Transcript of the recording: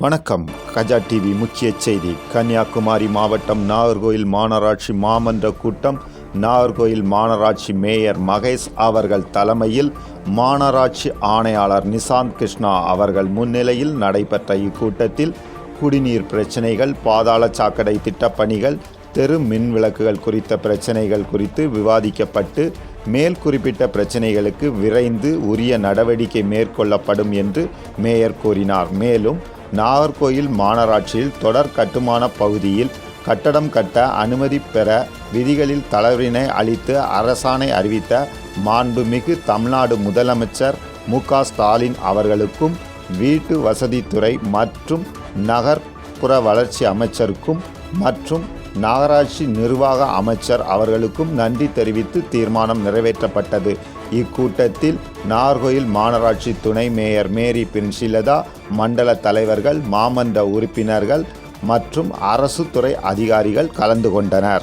வணக்கம். கஜா டிவி முக்கிய செய்தி. கன்னியாகுமரி மாவட்டம் நாகர்கோயில் மாநகராட்சி மாமன்ற கூட்டம். நாகர்கோயில் மாநகராட்சி மேயர் மகேஷ் அவர்கள் தலைமையில் மாநகராட்சி ஆணையாளர் நிசாந்த் கிருஷ்ணா அவர்கள் முன்னிலையில் நடைபெற்ற இக்கூட்டத்தில் குடிநீர் பிரச்சினைகள் பாதாள சாக்கடை திட்டப்பணிகள் தெரு மின் விளக்குகள் குறித்த பிரச்சினைகள் குறித்து விவாதிக்கப்பட்டு மேல் குறிப்பிட்ட பிரச்சினைகளுக்கு விரைந்து உரிய நடவடிக்கை மேற்கொள்ளப்படும் என்று மேயர் கூறினார். மேலும் நாகர்கோயில் மாநகராட்சியில் தொடர் கட்டுமான பகுதியில் கட்டடம் கட்ட அனுமதி பெற விதிகளில் தளர்வினை அளித்து அரசாணை அறிவித்த மாண்புமிகு தமிழ்நாடு முதலமைச்சர் மு. ஸ்டாலின் அவர்களுக்கும் வீட்டு வசதித்துறை மற்றும் நகர்ப்புற வளர்ச்சி அமைச்சருக்கும் மற்றும் நகராட்சி நிர்வாக அமைச்சர் அவர்களுக்கும் நன்றி தெரிவித்து தீர்மானம் நிறைவேற்றப்பட்டது. இக்கூட்டத்தில் நார்கோயில் மாநகராட்சி துணை மேயர் மேரி பின்சிலதா மண்டல தலைவர்கள் மாமன்ற உறுப்பினர்கள் மற்றும் அரசு துறை அதிகாரிகள் கலந்து கொண்டனர்.